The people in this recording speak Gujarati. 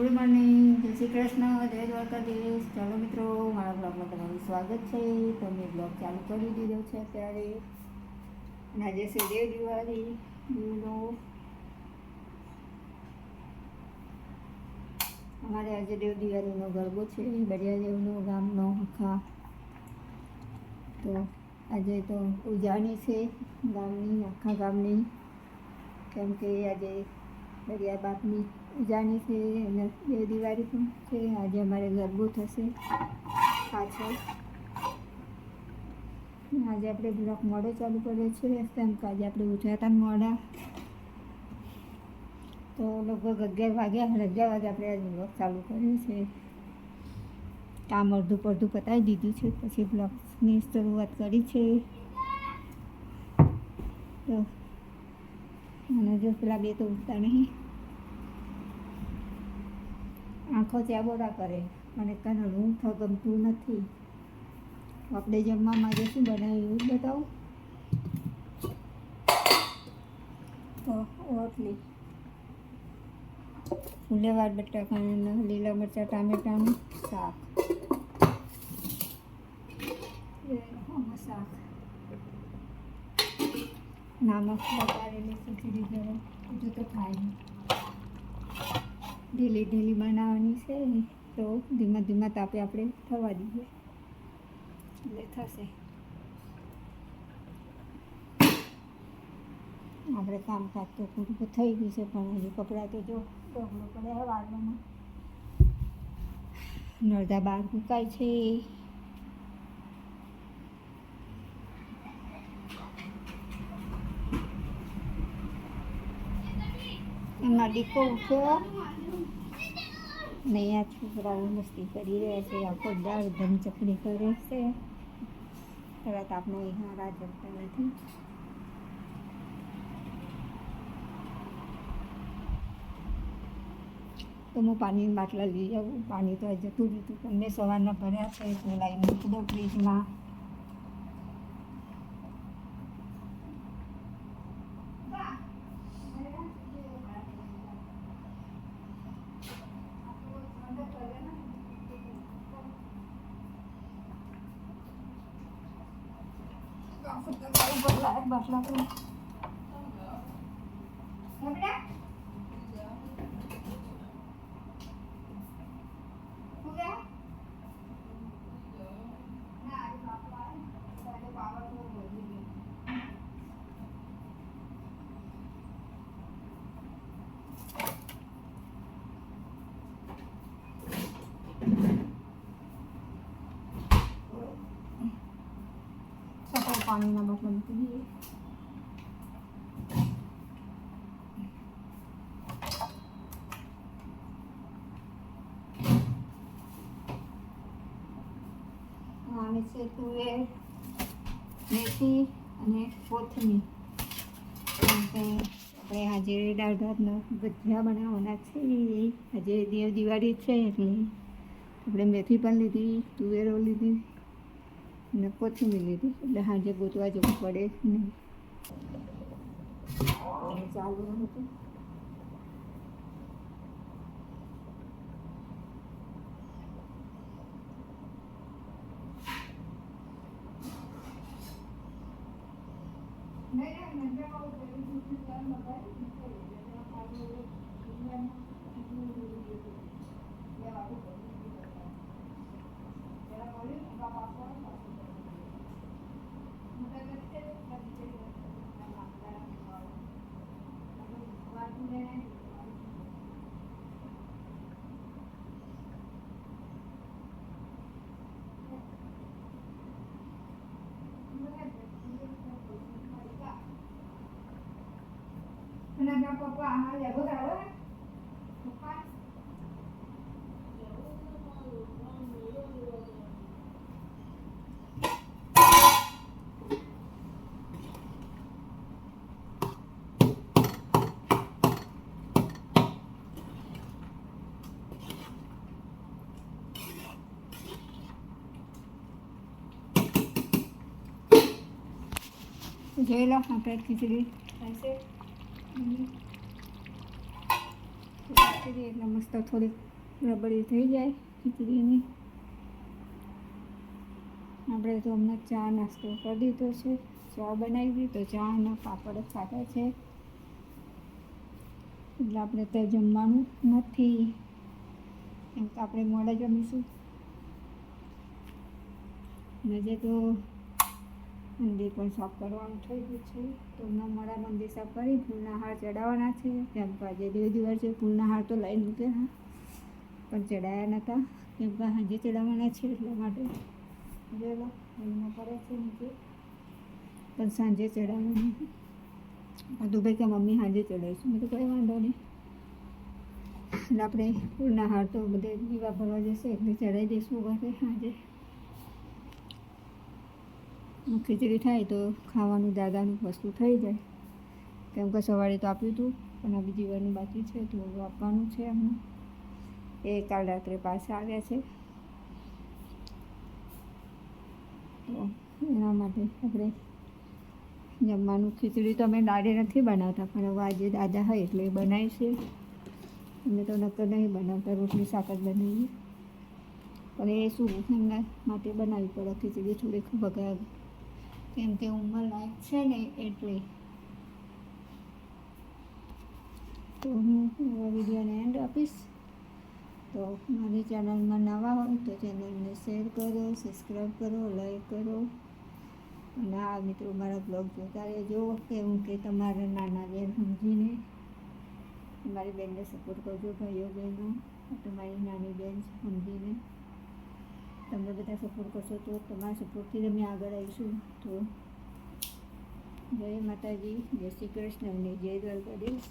Good morning. જય શ્રી કૃષ્ણ. જય દ્વારકાધીશ. ચાલો મિત્રો, મારા બ્લોગમાં તમારું સ્વાગત છે. તો મેં બ્લોગ ચાલુ કરી દીધો છે અત્યારે. અને આજે છે દેવ દિવાળી દીવનો અમારે આજે દેવ દિવાળીનો ગરબો છે દેવનો ગામનો આખા તો આજે તો ઉજાણી છે ગામની, આખા ગામની. કેમ કે આજે દરિયા બાપની ઉજાણી છે બે દિવાળી પણ છે. આજે અમારે ગરબો થશે પાછળ. આજે આપણે બ્લોક મોડો ચાલુ કર્યો છે. કેમ કે આજે આપણે ઉઠ્યા મોડા. તો લગભગ અગિયાર વાગ્યા અગિયાર વાગે આપણે આજે બ્લોક ચાલુ કર્યો છે. કામ અડધું પડધું પતાવી દીધું છે. પછી બ્લોક્સની શરૂઆત કરી છે. તો અને જો પેલા બે તો ઉઠતા નહીં. આંખો ચાબોડા કરે. મને કાને રૂંઠો ગમતું નથી. આપણે જમવામાં આજે શું બનાવ્યું એ બતાવું. તો ઓટલી ફૂલેવાર બટાકાના, લીલા મરચાં, ટામેટાનું શાક. શાક? નમક વઘારેલી ખીચડી ગરમ તો ખાય ઢીલી ઢીલી બનાવવાની છે, તો ધીમા ધીમા તાપે આપણે થવા દઈએ. એટલે થશે. આપણે કામકાજ તો પૂરું થઈ ગયું છે, પણ હજુ કપડાં તો જો ઢગલો પડે વાળવામાં. નળદા બહાર મુકાય છે. એમાં દીકો ઉઠ્યો ને અહીંયા છોકરાઓ મસ્તી કરી રહ્યા છે, આખો દાળ ધમ ચકડી કરે છે. તરત આપણે અહીંયા રાહ જમતા નથી. તો હું પાણીની બાટલા લઈ આવું. પાણી તો જતું રહ્યું હતું. તમને સવારના ભર્યા છે, તો લાવી મૂકી દઉં ફ્રીજમાં. બાટલા તો સફેદ પાણીના બાટલા મૂકી દઈએ આવે છે તુવેર મેથી અને કોથમીર. આપણે આજે દાળ ભાતના ભજીયા બનાવવાના છે. આજે દેવ દિવાળી છે એટલે આપણે મેથી પણ લીધી, તુવેરો લીધી. અને કોથમીર લીધી એટલે સાંજે ગોતવા જવું પડે નહીં એટલે ચાલુ હતું Kenapa papa anak ya gue tahu kan? Bukan. જોઈ લો આપણે ખીચડી કરીએ એટલે મસ્ત થોડીક રબડી થઈ જાય ખીચડીની. આપણે તો હમણાં ચા નાસ્તો કરી દીધો છે. ચા બનાવી દીધી ચા અને પાપડ ખાધા છે. એટલે આપણે તો જમવાનું નથી. એમ તો આપણે મોડા જમીશું. મજે તો મંદિર પણ સાફ કરવાનું થઈ ગયું છે. તો હમણાં મારા મંદિર સાફ કરી ફૂલના હાર ચડાવવાના છે. કેમ કે આજે બે દિવસ છે ફૂલના હાર તો લઈ મૂક્યા પણ ચડાયા નહોતા કેમ કે સાંજે ચડાવવાના છે એટલા માટે. જોયેલો એમાં છે નીચે. પણ સાંજે ચડાવવાનું બધું ભાઈ કે મમ્મી સાંજે ચડાવીશું. મેં તો કંઈ વાંધો નહીં. એટલે આપણે ફૂલના હાર તો બધે દીવા ભરવા જશે એટલે ચડાવી દઈશું ઘરે સાંજે ખીચડી થાય તો ખાવાનું દાદાનું વસ્તુ થઈ જાય. કેમ કે સવારે તો આપ્યું હતું પણ આ બીજી વારનું બાકી છે તો આપવાનું છે એમને. એ કાલ રાત્રે પાછા આવ્યા છે. તો એના માટે આપણે જમવાનું ખીચડી તો અમે દાડે નથી બનાવતા, પણ હવે આજે દાદા હોય એટલે એ બનાવી છે. અમે તો નક્કર નહીં બનાવતા, રોટલી, શાક જ બનાવીએ. પણ એ શું એમના માટે બનાવવી પડે ખીચડી થોડીક બગાડ કેમ કે ઉંમર લાયક છે ને એટલે. તો હું વિડીયોને એન્ડ આપીશ. તો મારી ચેનલમાં નવા હોય તો ચેનલને શેર કરો સબસ્ક્રાઈબ કરો લાઈક કરો. અને આ મિત્રો, મારા બ્લોગ જોતા રહેજો. કેવું કે તમારા નાના બેન સમજીને. મારી બેનને સપોર્ટ કરજો, ભાઈઓ બહેનો. તમારી નાની બેન સમજીને. તમે બધા સપોર્ટ કરશો તો તમારા સપોર્ટથી અમે આગળ આવીશું. તો જય માતાજી, જય શ્રી કૃષ્ણ અને જય દ્વારકાધીશ.